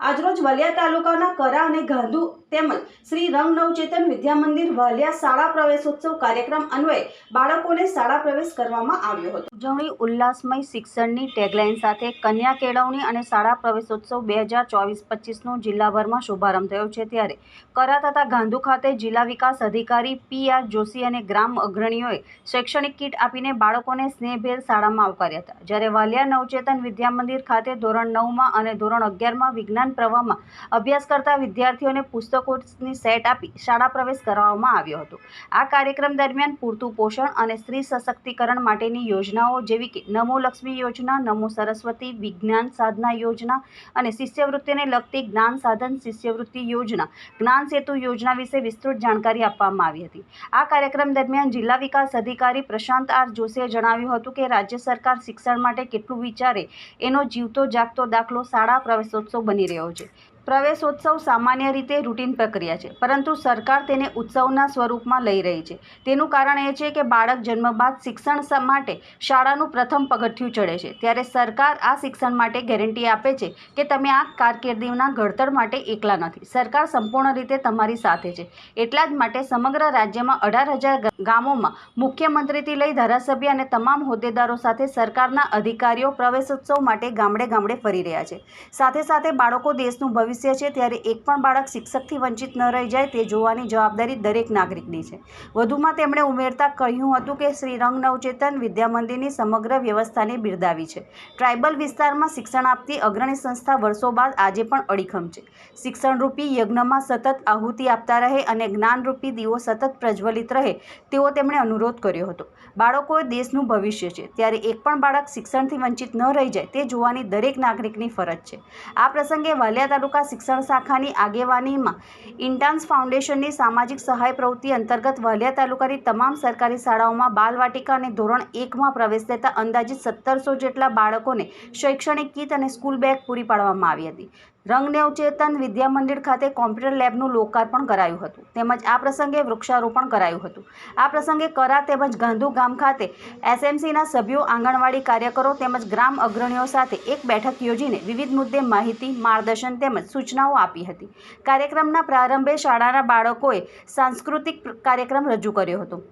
આજરોજ વલિયા તાલુકાના કરા અને ગાંધુ તેમજ શ્રી રંગ નવચેતન વિદ્યા મંદિર વલિયા શાળા પ્રવેશોત્સવ કાર્યક્રમ અન્વયે બાળકોને શાળા પ્રવેશ કરવામાં આવ્યો હતો. ઉજવણી ઉલ્લાસમય શિક્ષણની ટેગલાઇન સાથે કન્યા કેળવણી અને શાળા પ્રવેશોત્સવ બે હજાર ચોવીસ પચીસનો જિલ્લાભરમાં શુભારંભ થયો છે ત્યારે કરા તથા ગાંધુ ખાતે જિલ્લા વિકાસ અધિકારી પી આર જોશી અને ગ્રામ અગ્રણીઓએ શૈક્ષણિક કીટ આપીને બાળકોને સ્નેહભેર શાળામાં આવકાર્યા હતા. જ્યારે વાલિયા નવચેતન વિદ્યા મંદિર ખાતે ધોરણ નવમાં અને ધોરણ અગિયારમાં વિજ્ઞાન પ્રવાહમાં અભ્યાસ કરતા વિદ્યાર્થીઓને પુસ્તકોની સેટ આપી શાળા પ્રવેશ કરાવવામાં આવ્યો હતો. આ કાર્યક્રમ દરમિયાન પૂરતું પોષણ અને સ્ત્રી સશક્તિકરણ માટેની યોજનાઓ જેવી કે નમો લક્ષ્મી યોજના, નમો સરસ્વતી વિજ્ઞાન સાધના યોજના અને શિષ્યવૃત્તિને લગતી જ્ઞાન સાધન શિષ્યવૃત્તિ યોજના, જ્ઞાન સેતુ યોજના વિશે વિસ્તૃત જાણકારી આપવામાં આવી હતી. આ કાર્યક્રમ દરમિયાન જિલ્લા વિકાસ અધિકારી પ્રશાંત આર જોશીએ જણાવ્યું હતું કે રાજ્ય સરકાર શિક્ષણ માટે કેટલું વિચારે એનો જીવતો જાગતો દાખલો શાળા પ્રવેશોત્સવ બની રહ્યો છે પ્રવેશોત્સવ સામાન્ય રીતે રૂટીન પ્રક્રિયા છે, પરંતુ સરકાર તેને ઉત્સવના સ્વરૂપમાં લઈ રહી છે. તેનું કારણ એ છે કે બાળક જન્મ બાદ શિક્ષણ માટે શાળાનું પ્રથમ પગથિયું ચડે છે. ત્યારે સરકાર આ શિક્ષણ માટે ગેરંટી આપે છે કે તમે આ કારકિર્દીના ઘડતર માટે એકલા નથી. સરકાર સંપૂર્ણ રીતે તમારી સાથે છે. એટલા જ માટે સમગ્ર રાજ્યમાં અઢાર હજાર ગામોમાં મુખ્યમંત્રીથી લઈ ધારાસભ્ય અને તમામ હોદ્દેદારો સાથે સરકારના અધિકારીઓ પ્રવેશોત્સવ માટે ગામડે ગામડે ફરી રહ્યા છે. સાથે સાથે બાળકો દેશનું ભવિષ્ય છે ત્યારે એક પણ બાળક શિક્ષકથી વંચિત ન રહી જાય તે જોવાની જવાબદારી દરેક નાગરિકની છે. વધુમાં તેમણે ઉમેરતા કહ્યું હતું કે શ્રી રંગ નવચેતન વિદ્યામંદિરની સમગ્ર વ્યવસ્થાને બિરદાવી છે. ટ્રાઇબલ વિસ્તારમાં શિક્ષણ આપતી અગ્રણી સંસ્થા વર્ષો બાદ આજે પણ અડીખમ છે. શિક્ષણરૂપી યજ્ઞમાં સતત આહુતિ આપતા રહે અને જ્ઞાનરૂપી દીવો સતત પ્રજ્વલિત રહે તેવો તેમણે અનુરોધ કર્યો હતો. બાળકો દેશનું ભવિષ્ય છે. ત્યારે એક પણ બાળક શિક્ષણથી વંચિત ન રહી જાય તે જોવાની દરેક નાગરિકની ફરજ છે. આ પ્રસંગે વાલિયા તાલુકા શિક્ષણ શાખાની આગેવાનીમાં ઇન્ટાન્સ ફાઉન્ડેશનની સામાજિક સહાય પ્રવૃત્તિ અંતર્ગત વાલિયા તાલુકાની તમામ સરકારી શાળાઓમાં બાલવાટિકા અને ધોરણ એકમાં પ્રવેશ લેતા અંદાજિત સત્તરસો જેટલા બાળકોને શૈક્ષણિક કીટ અને સ્કૂલ બેગ પૂરી પાડવામાં આવી હતી. રંગનેવ ચેતન વિદ્યા મંદિર ખાતે કોમ્પ્યુટર લેબનું લોકાર્પણ કરાયું હતું. તેમજ આ પ્રસંગે વૃક્ષારોપણ કરાયું હતું. આ પ્રસંગે કરા તેમજ ગાંધુ ગામ ખાતે એસએમસીના સભ્યો, આંગણવાડી કાર્યકરો તેમજ ગ્રામ અગ્રણીઓ સાથે એક બેઠક યોજીને વિવિધ મુદ્દે માહિતી, માર્ગદર્શન તેમજ સૂચનાઓ આપી હતી. કાર્યક્રમના પ્રારંભે શાળાના બાળકોએ સાંસ્કૃતિક કાર્યક્રમ રજૂ કર્યો હતો.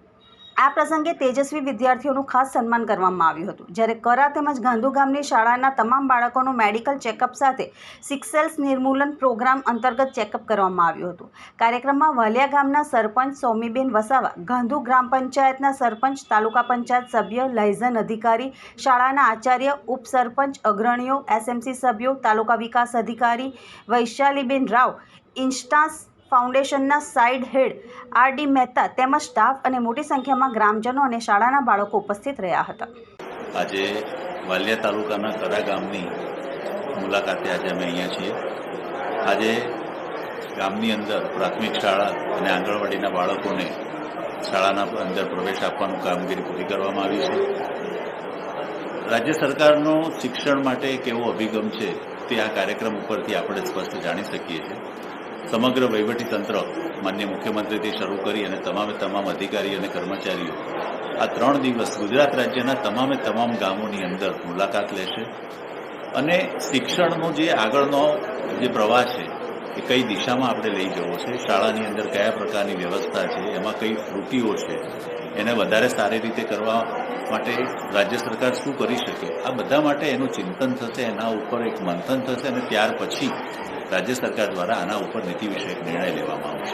આ પ્રસંગે તેજસ્વી વિદ્યાર્થીઓનું ખાસ સન્માન કરવામાં આવ્યું હતું. જ્યારે કરા તેમજ ગાંધુ ગામની શાળાના તમામ બાળકોનું મેડિકલ ચેકઅપ સાથે સિક્સેલ્સ નિર્મૂલન પ્રોગ્રામ અંતર્ગત ચેકઅપ કરવામાં આવ્યું હતું. કાર્યક્રમમાં વાલિયા ગામના સરપંચ સૌમીબેન વસાવા, ગાંધુ ગ્રામ પંચાયતના સરપંચ, તાલુકા પંચાયત સભ્ય, લાયઝન અધિકારી, શાળાના આચાર્ય, ઉપસરપંચ, અગ્રણીઓ, એસએમસી સભ્યો, તાલુકા વિકાસ અધિકારી, વૈશાલીબેન રાવ ઇન્સ્ટાસ ફાઉન્ડેશનના site head R D Mehta તેમજ સ્ટાફ અને મોટી સંખ્યામાં ગ્રામજનો અને શાળાના બાળકો ઉપસ્થિત રહ્યા હતા. આજે વાલિયા તાલુકાના કરા ગામની મુલાકાતે આજે અમે અહીંયા છીએ. આજે ગામની અંદર પ્રાથમિક શાળા અને આંગણવાડીના બાળકોને શાળાના અંદર પ્રવેશ આપવાનું કામગીરી પૂરી કરવામાં આવી છે. રાજ્ય સરકારનો શિક્ષણ માટે એક એવો અભિગમ છે તે આ કાર્યક્રમ ઉપરથી આપણે સ્પષ્ટ જાણી શકીએ છીએ. સમગ્ર તંત્ર માન્ય મુખ્યમંત્રીથી શરૂ કરી અને તમામે તમામ અધિકારી અને કર્મચારીઓ આ ત્રણ દિવસ ગુજરાત રાજ્યના તમામે તમામ ગામોની અંદર મુલાકાત લેશે અને શિક્ષણનો જે આગળનો જે પ્રવાહ છે, એ કઈ દિશામાં આપણે લઈ જવો છે, શાળાની અંદર કયા પ્રકારની વ્યવસ્થા છે, એમાં કઈ ત્રુટીઓ છે, એને વધારે સારી રીતે કરવા માટે રાજ્ય સરકાર શું કરી શકે, આ બધા માટે એનું ચિંતન થશે, એના ઉપર એક મંથન થશે અને ત્યાર પછી રાજ્ય સરકાર દ્વારા આના ઉપર નીતિ વિષયક નિર્ણય લેવામાં આવશે.